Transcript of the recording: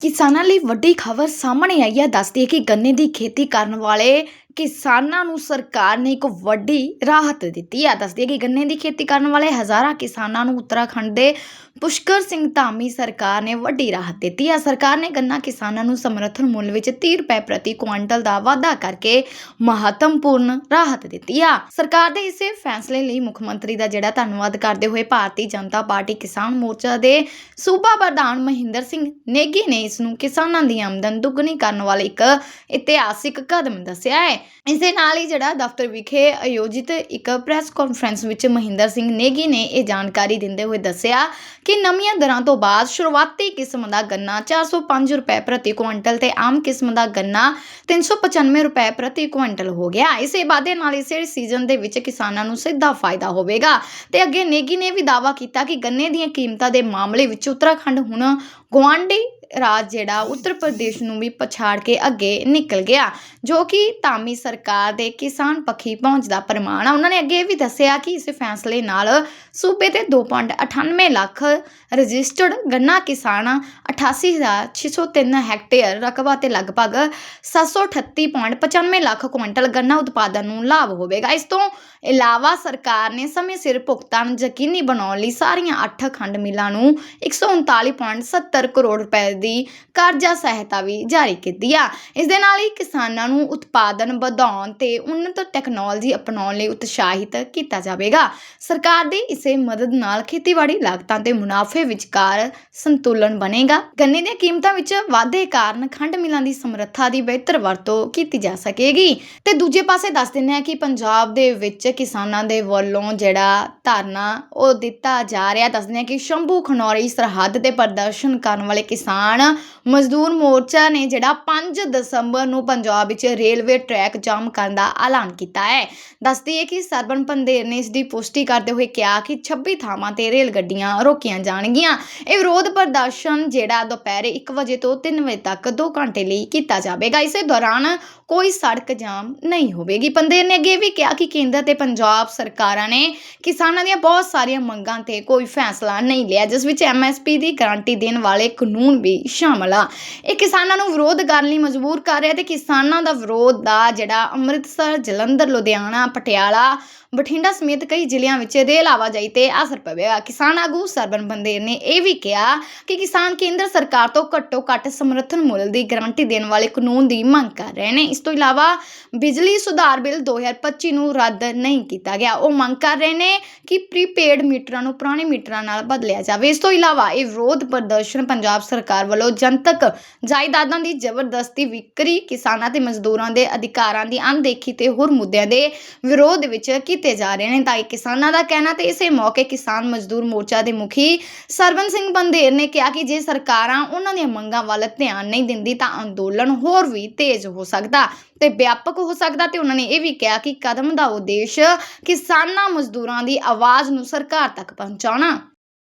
ਕਿਸਾਨਾਂ ਲਈ ਵੱਡੀ ਖਬਰ ਸਾਹਮਣੇ ਆਈ ਹੈ। ਦੱਸਦੀ ਹੈ ਕਿ ਗੰਨੇ ਦੀ ਖੇਤੀ ਕਰਨ ਵਾਲੇ ਕਿਸਾਨਾਂ ਨੂੰ ਸਰਕਾਰ ਨੇ ਇੱਕ ਵੱਡੀ ਰਾਹਤ ਦਿੱਤੀ ਹੈ। ਦੱਸਦੀ ਹੈ ਕਿ ਗੰਨੇ ਦੀ ਖੇਤੀ ਕਰਨ ਵਾਲੇ ਹਜ਼ਾਰਾਂ ਕਿਸਾਨਾਂ ਨੂੰ ਉੱਤਰਾਖੰਡ ਦੇ ਪੁਸ਼ਕਰ ਸਿੰਘ ਧਾਮੀ ਸਰਕਾਰ ਨੇ ਵੱਡੀ ਰਾਹਤ ਦਿੱਤੀ ਹੈ। ਸਰਕਾਰ ਨੇ ਗੰਨਾ ਕਿਸਾਨਾਂ ਨੂੰ ਸਮਰਥਨ ਮੁੱਲ ਵਿੱਚ 30 ਰੁਪਏ ਪ੍ਰਤੀ ਕੁਇੰਟਲ ਦਾ ਵਾਧਾ ਕਰਕੇ ਮਹੱਤਵਪੂਰਨ ਰਾਹਤ ਦਿੱਤੀ ਆ। ਸਰਕਾਰ ਦੇ ਇਸੇ ਫੈਸਲੇ ਲਈ ਮੁੱਖ ਮੰਤਰੀ ਦਾ ਜਿਹੜਾ ਧੰਨਵਾਦ ਕਰਦੇ ਹੋਏ ਭਾਰਤੀ ਜਨਤਾ ਪਾਰਟੀ ਕਿਸਾਨ ਮੋਰਚਾ ਦੇ ਸੂਬਾ ਪ੍ਰਧਾਨ ਮਹਿੰਦਰ ਸਿੰਘ ਨੇਗੀ ਨੇ ਇਸ ਨੂੰ ਕਿਸਾਨਾਂ ਦੀ ਆਮਦਨ ਦੁੱਗਣੀ ਕਰਨ ਵਾਲਾ ਇੱਕ ਇਤਿਹਾਸਿਕ ਕਦਮ ਦੱਸਿਆ ਹੈ। ਇਸ ਦੇ ਨਾਲ ਹੀ ਜਿਹੜਾ ਦਫ਼ਤਰ ਵਿਖੇ ਆਯੋਜਿਤ ਇੱਕ ਪ੍ਰੈਸ ਕਾਨਫਰੰਸ ਵਿੱਚ ਮਹਿੰਦਰ ਸਿੰਘ ਨੇਗੀ ਨੇ ਇਹ ਜਾਣਕਾਰੀ ਦਿੰਦੇ ਹੋਏ ਦੱਸਿਆ ਕਿ ਨਵੀਆਂ ਦਰਾਂ ਤੋਂ ਬਾਅਦ ਸ਼ੁਰੂਆਤੀ ਕਿਸਮ ਦਾ ਗੰਨਾ 405 ਰੁਪਏ ਪ੍ਰਤੀ ਕੁਇੰਟਲ ਤੇ ਆਮ ਕਿਸਮ ਦਾ ਗੰਨਾ 395 ਰੁਪਏ ਪ੍ਰਤੀ ਕੁਇੰਟਲ ਹੋ ਗਿਆ। ਇਸੇ ਵਾਧੇ ਨਾਲ ਇਸੇ ਸੀਜ਼ਨ ਦੇ ਵਿੱਚ ਕਿਸਾਨਾਂ ਨੂੰ ਸਿੱਧਾ ਫਾਇਦਾ ਹੋਵੇਗਾ। ਤੇ ਅੱਗੇ ਨੇਗੀ ਨੇ ਵੀ ਦਾਅਵਾ ਕੀਤਾ ਕਿ ਗੰਨੇ ਦੀਆਂ ਕੀਮਤਾਂ ਦੇ ਮਾਮਲੇ ਵਿੱਚ ਉੱਤਰਾਖੰਡ ਹੁਣ ਗੁਆਂਢੀ ਰਾਜ ਜਿਹੜਾ ਉੱਤਰ ਪ੍ਰਦੇਸ਼ ਨੂੰ ਵੀ ਪਛਾੜ ਕੇ ਅੱਗੇ ਨਿਕਲ ਗਿਆ, ਜੋ ਕਿ ਧਾਮੀ ਸਰਕਾਰ ਦੇ ਕਿਸਾਨ ਪੱਖੀ ਪਹੁੰਚ ਦਾ ਪ੍ਰਮਾਣ ਆ। ਉਹਨਾਂ ਨੇ ਅੱਗੇ ਇਹ ਵੀ ਦੱਸਿਆ ਕਿ ਇਸ ਫੈਸਲੇ ਨਾਲ ਸੂਬੇ ਦੇ 2.98 ਲੱਖ ਰਜਿਸਟਰਡ ਗੰਨਾ ਕਿਸਾਨ 88603 ਹੈਕਟੇਅਰ ਰਕਬਾ ਤੇ ਲਗਭਗ 738.95 ਲੱਖ ਕੁਇੰਟਲ ਗੰਨਾ ਉਤਪਾਦਨ ਨੂੰ ਲਾਭ ਹੋਵੇਗਾ। ਇਸ ਤੋਂ ਇਲਾਵਾ ਸਰਕਾਰ ਨੇ ਸਮੇਂ ਸਿਰ ਭੁਗਤਾਨ ਯਕੀਨੀ ਬਣਾਉਣ ਲਈ ਸਾਰੀਆਂ 8 ਖੰਡ ਮਿਲਾਂ ਨੂੰ 139.70 ਕਰੋੜ ਰੁਪਏ ਦੀ ਕਰਜ਼ਾ ਸਹਾਇਤਾ ਵੀ ਜਾਰੀ ਕੀਤੀ ਆ। ਇਸ ਦੇ ਨਾਲ ਹੀ ਕਿਸਾਨਾਂ ਨੂੰ ਉਤਪਾਦਨ ਵਧਾਉਣ ਤੇ ਉન્નਤ ਟੈਕਨੋਲੋਜੀ ਅਪਣਾਉਣ ਲਈ ਉਤਸ਼ਾਹਿਤ ਕੀਤਾ ਜਾਵੇਗਾ। ਸਰਕਾਰ ਦੀ ਇਸੇ ਮਦਦ ਨਾਲ ਖੇਤੀਬਾੜੀ ਲਾਗਤਾਂ ਤੇ ਮੁਨਾਫੇ ਵਿਚਕਾਰ ਸੰਤੁਲਨ ਬਣੇਗਾ। ਗੰਨੇ ਦੀਆਂ ਕੀਮਤਾਂ ਵਿੱਚ ਵਾਧੇ ਕਾਰਨ ਖੰਡ ਮਿਲਾਂ ਦੀ ਸਮਰੱਥਾ ਦੀ ਬਿਹਤਰ ਵਰਤੋਂ ਕੀਤੀ ਜਾ ਸਕੇਗੀ। ਤੇ ਦੂਜੇ ਪਾਸੇ ਦੱਸ ਦਿੰਦੇ ਆ ਕਿ ਪੰਜਾਬ ਦੇ ਵਿੱਚ ਕਿਸਾਨਾਂ ਦੇ ਵੱਲੋਂ ਜਿਹੜਾ ਧਰਨਾ ਉਹ ਦਿੱਤਾ ਜਾ ਰਿਹਾ। ਦੱਸਦੇ ਆ ਕਿ ਸ਼ੰਭੂ ਖਨੌਰੀ ਸਰਹੱਦ ਤੇ ਪ੍ਰਦਰਸ਼ਨ ਕਰਨ ਵਾਲੇ ਕਿਸਾਨ ਮਜ਼ਦੂਰ ਮੋਰਚਾ ਨੇ ਜਿਹੜਾ 5 ਦਸੰਬਰ ਨੂੰ ਪੰਜਾਬ ਵਿੱਚ ਰੇਲਵੇ ਟਰੈਕ ਜਾਮ ਕਰਨ ਦਾ ਐਲਾਨ ਕੀਤਾ ਹੈ। ਦੱਸਦੀ ਹੈ ਕਿ ਸਰਬਨ ਪੰਦੇਰ ਨੇ ਇਸ ਦੀ ਪੁਸ਼ਟੀ ਕਰਦੇ ਹੋਏ ਕਿਹਾ ਕਿ 26 ਥਾਵਾਂ ਤੇ ਰੇਲ ਗੱਡੀਆਂ ਰੋਕੀਆਂ ਜਾਣਗੀਆਂ। ਇਹ ਵਿਰੋਧ ਪ੍ਰਦਰਸ਼ਨ ਜਿਹੜਾ ਦੁਪਹਿਰੇ 1 ਵਜੇ ਤੋਂ 3 ਵਜੇ ਤੱਕ 2 ਘੰਟੇ ਲਈ ਕੀਤਾ ਜਾਵੇਗਾ। ਇਸੇ ਦੌਰਾਨ ਕੋਈ ਸੜਕ ਜਾਮ ਨਹੀਂ ਹੋਵੇਗੀ। ਪੰਦੇਰ ਨੇ ਅੱਗੇ ਵੀ ਕਿਹਾ ਕਿ ਕੇਂਦਰ ਤੇ ਪੰਜਾਬ ਸਰਕਾਰਾਂ ਨੇ ਕਿਸਾਨਾਂ ਦੀਆਂ ਬਹੁਤ ਸਾਰੀਆਂ ਮੰਗਾਂ ਤੇ ਕੋਈ ਫੈਸਲਾ ਨਹੀਂ ਲਿਆ, ਜਿਸ ਵਿੱਚ ਐਮਐਸਪੀ ਦੀ ਗਾਰੰਟੀ ਦੇਣ ਵਾਲੇ ਕਾਨੂੰਨ ਵੀ ਸ਼ਾਮਲ ਆ। ਇਹ ਕਿਸਾਨਾਂ ਨੂੰ ਵਿਰੋਧ ਕਰਨ ਲਈ ਮਜਬੂਰ ਕਰ ਰਿਹਾ ਤੇ ਕਿਸਾਨਾਂ ਦਾ ਵਿਰੋਧ ਦਾ ਜਿਹੜਾ ਅੰਮ੍ਰਿਤਸਰ, ਜਲੰਧਰ, ਲੁਧਿਆਣਾ, ਪਟਿਆਲਾ, ਬਠਿੰਡਾ ਸਮੇਤ ਕਈ ਜ਼ਿਲ੍ਹਿਆਂ ਵਿੱਚ ਰੇਲ ਆਵਾਜਾਈ ਤੇ ਅਸਰ ਪਵੇਗਾ ਕਿਸਾਨ ਆਗੂ ਸਰਬਨ ਬੰਦੇ ਨੇ ਇਹ ਵੀ ਕਿਹਾ ਕਿ ਕਿਸਾਨ ਕੇਂਦਰ ਸਰਕਾਰ ਤੋਂ ਘੱਟੋ ਘੱਟ ਸਮਰਥਨ ਮੁੱਲ ਦੀ ਗਾਰੰਟੀ ਦੇਣ ਵਾਲੇ ਕਾਨੂੰਨ ਦੀ ਮੰਗ ਕਰ ਰਹੇ ਨੇ। ਇਸ ਤੋਂ ਇਲਾਵਾ ਬਿਜਲੀ ਸੁਧਾਰ ਬਿੱਲ 2025 ਨੂੰ ਰੱਦ ਨਹੀਂ ਕੀਤਾ ਗਿਆ। ਉਹ ਮੰਗ ਕਰ ਰਹੇ ਨੇ ਕਿ ਪ੍ਰੀਪੇਡ ਮੀਟਰਾਂ ਨੂੰ ਪੁਰਾਣੇ ਮੀਟਰਾਂ ਨਾਲ ਬਦਲਿਆ ਜਾਵੇ। ਇਸ ਤੋਂ ਇਲਾਵਾ ਇਹ ਵਿਰੋਧ ਪ੍ਰਦਰਸ਼ਨ ਪੰਜਾਬ ਸਰਕਾਰ ਵੱਲੋਂ ਜਨਤਕ ਜਾਇਦਾਦਾਂ ਦੀ ਜ਼ਬਰਦਸਤੀ ਵਿਕਰੀ ਕਿਸਾਨਾਂ ਤੇ ਮਜ਼ਦੂਰਾਂ ਦੇ ਅਧਿਕਾਰਾਂ ਦੀ ਅਣਦੇਖੀ ਤੇ ਹੋਰ ਮੁੱਦਿਆਂ ਦੇ ਵਿਰੋਧ ਵਿੱਚ ਕੀਤੇ ਜਾ ਰਹੇ ਨੇ। ਤਾਂ ਇਹ ਕਿਸਾਨਾਂ ਦਾ ਕਹਿਣਾ ਤੇ ਇਸੇ ਮੌਕੇ ਕਿਸਾਨ ਮਜ਼ਦੂਰ ਮੋਰਚਾ ਦੇ ਮੁਖੀ ਸਰਵਨ ਸਿੰਘ ਬੰਦੇਰ ਨੇ ਕਿਹਾ ਕਿ ਜੇ ਸਰਕਾਰਾਂ ਉਹਨਾਂ ਦੀਆਂ ਮੰਗਾਂ ਵੱਲ ਧਿਆਨ ਨਹੀਂ ਦਿੰਦੀ ਤਾਂ ਅੰਦੋਲਨ ਹੋਰ ਵੀ ਤੇਜ਼ ਹੋ ਸਕਦਾ ਤੇ ਵਿਆਪਕ ਹੋ ਸਕਦਾ ਤੇ ਉਹਨਾਂ ਨੇ ਇਹ ਵੀ ਕਿਹਾ ਕਿ ਕਦਮ ਦਾ ਉਦੇਸ਼ ਕਿਸਾਨਾਂ ਮਜ਼ਦੂਰਾਂ ਦੀ ਆਵਾਜ਼ ਨੂੰ ਸਰਕਾਰ ਤੱਕ ਪਹੁੰਚਾਉਣਾ।